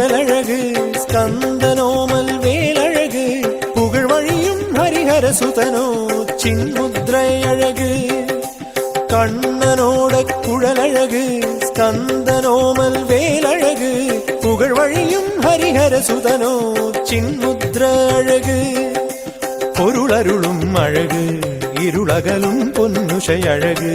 குழலழகு ஸ்கந்தனோமல் வேலழகு புகழ் வழியும் ஹரிஹர சுதனோ சின்முத்ரை அழகு கண்ணனோட குழலழகு ஸ்கந்தனோமல் வேலழகு புகழ் வழியும் ஹரிஹர சுதனோ சின்முத்ர அழகு பொருளருளும் அழகு இருளகலும் பொன்னுஷை அழகு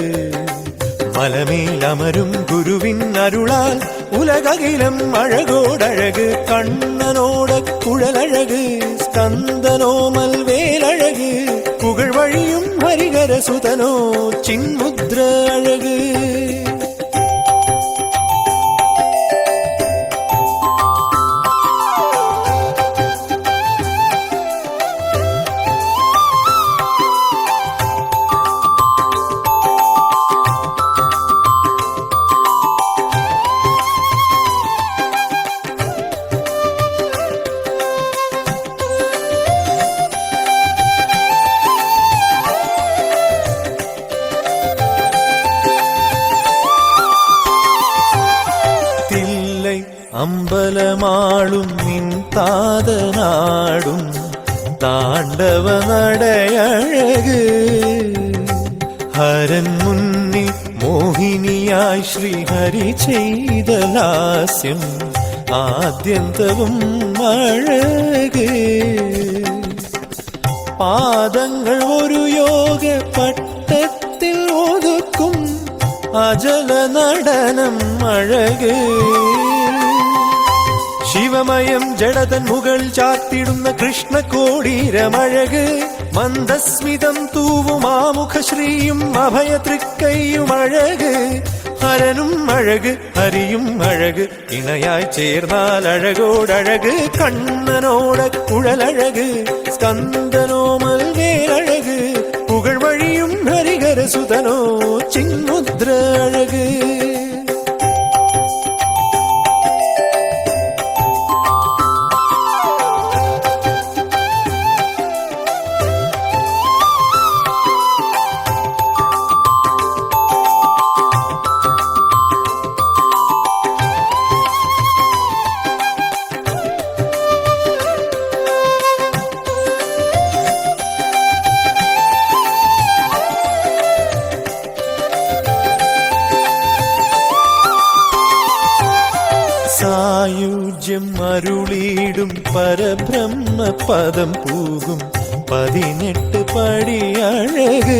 மலமேல் அமரும் குருவின் அருளால் உலககிலம் அழகோடழகு கண்ணனோட குழலழகு ஸ்கந்தனோமல் வேலழகு புகழ் வழியும் ஹரிகர சுதனோ சின்முத்ர அழகு. അമ്പലമാളും നിൻ താതനാടും താണ്ടവ നടയഴക്. ഹരൻ മുന്നി മോഹിനിയായി ശ്രീഹരി ചെയ്ത ലാസ്യം ആദ്യന്തവും അഴക്. പാദങ്ങൾ ഒരു യോഗ പട്ടത്തിൽ ഒതുക്കും അജല നടനം അഴകേ. ശിവമയം ജഡതൻ മുകൾ ചാത്തിടുന്ന കൃഷ്ണകോടീരമഴക് മന്ദസ്മിതം തൂവും ആമുഖശ്രീയും അഭയ തൃക്കൈയും അഴക് ഹരനും അഴക് ഹരിയും അഴക് ഇണയായി ചേർന്നാൽ അഴകോടഴക് കണ്ണനോട കുഴലഴക് സ്കന്ദനോമൽ വേലഴക് പുകഴ് വഴിയും ഹരിഹരസുതനോ ചിന്മുദ്ര അഴക്. സായുജ്യം അരുളീടും പരബ്രഹ്മ പദം പൂകും പതിനെട്ട് പടിയഴക്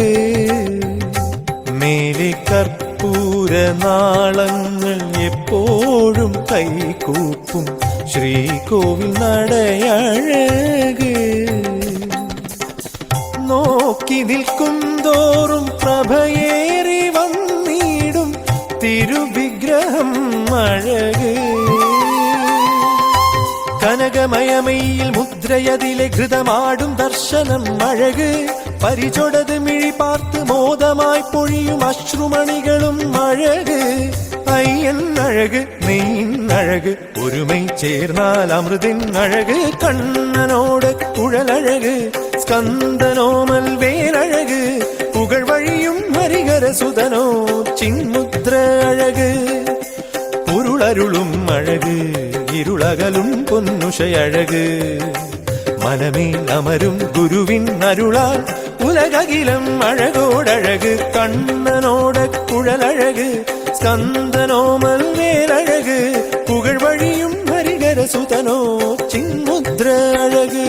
മേലെ കർപ്പൂര നാളങ്ങൾ എപ്പോഴും കൈകൂപ്പും ശ്രീകോവിൽ നടയഴക്. നോക്കി നിൽക്കും തോറും പ്രഭയേറി വന്നിടും തിരുവിഗ്രഹം അഴക്. കനകമയമയിൽ മുദ്രയതിലെ ഘൃതമാടും ദർശനം അഴക്. പരിചൊടത് മിഴി പാർത്ത് മോദമായി പൊഴിയും അശ്രുമണികളും അഴക്. അയ്യൻ അഴക് നെയ്യഴക് ഒരുമൈ ചേർന്നാൽ അമൃതിൻ അഴക്. കണ്ണനോട് കുഴലഴക് സ്കന്ദനോമൽ വേലഴക്. പുകഴ് വഴിയും ഹരിഹരസുതനോ ചിന്മുദ്ര അഴക്. ഉരുളരുളും അഴക് ഇരുളകലും പൊന്നുഷയഴക് മനമേൽ അമരും ഗുരുവിൻ അരുളാൽ ഉലകകിലം അഴകോടഴക് കണ്ണനോട കുഴലഴക് സ്കന്ദനോമൽ മേലഴക് പുകഴ് വഴിയും ഹരിഹരസുതനോ ചിന്മുദ്ര അഴക്